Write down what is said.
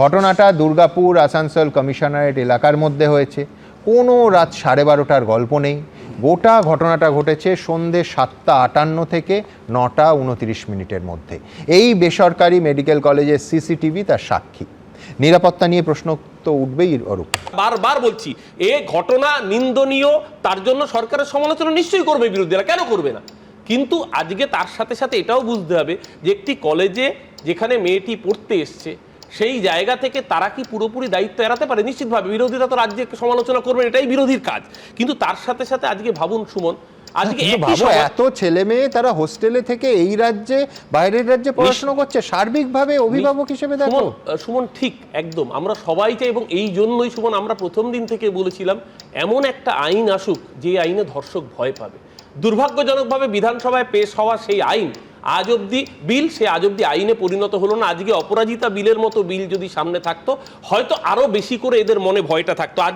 ঘটনাটা দুর্গাপুর আসানসোল কমিশনারেট এলাকার মধ্যে হয়েছে। কোনো রাত সাড়ে বারোটার গল্প নেই। গোটা ঘটনাটা ঘটেছে সন্ধে সাতটা আটান্ন থেকে নটা উনতিরিশ মিনিটের মধ্যে। এই বেসরকারি মেডিকেল কলেজের সিসিটিভি তার সাক্ষী। নিরাপত্তা নিয়ে প্রশ্ন তো উঠবেই অরূপ। বারবার বলছি, এ ঘটনা নিন্দনীয়, তার জন্য সরকারের সমালোচনা নিশ্চয়ই করবে বিরোধীরা, কেন করবে না? কিন্তু আজকে তার সাথে সাথে এটাও বুঝতে হবে যে একটি কলেজে যেখানে মেয়েটি পড়তে এসছে সেই জায়গা থেকে তারা কি পুরোপুরি দায়িত্ব এড়াতে পারে? নিশ্চিতভাবে বিরোধীরা তো রাজ্যে সমালোচনা করবেন এটাই বিরোধীর কাজ। কিন্তু তার সাথে সাথে আজকে ভাবুন সুমন আজকে কিন্তু ভাবো এত ছেলে মেয়ে তারা হোস্টেলে থেকে এই রাজ্যে বাইরের রাজ্যে পড়াশোনা করছে সার্বিকভাবে অভিভাবক হিসেবে দেখো। সুমন সুমন ঠিক একদম। আমরা সবাই চাই এবং এই জন্যই সুমন আমরা প্রথম দিন থেকে বলেছিলাম এমন একটা আইন আসুক যে আইনে ধর্ষক ভয় পাবে। দুর্ভাগ্যজনকভাবে বিধানসভায় পেশ হওয়া সেই আইন আজ অব্দি বিল, সে আজ অব্দি আইনে পরিণত হলো না। আজকে অপরাজিতা বিলের মতো বিল যদি সামনে থাকতো, হয়তো আরও বেশি করে এদের মনে ভয়টা থাকতো। আজ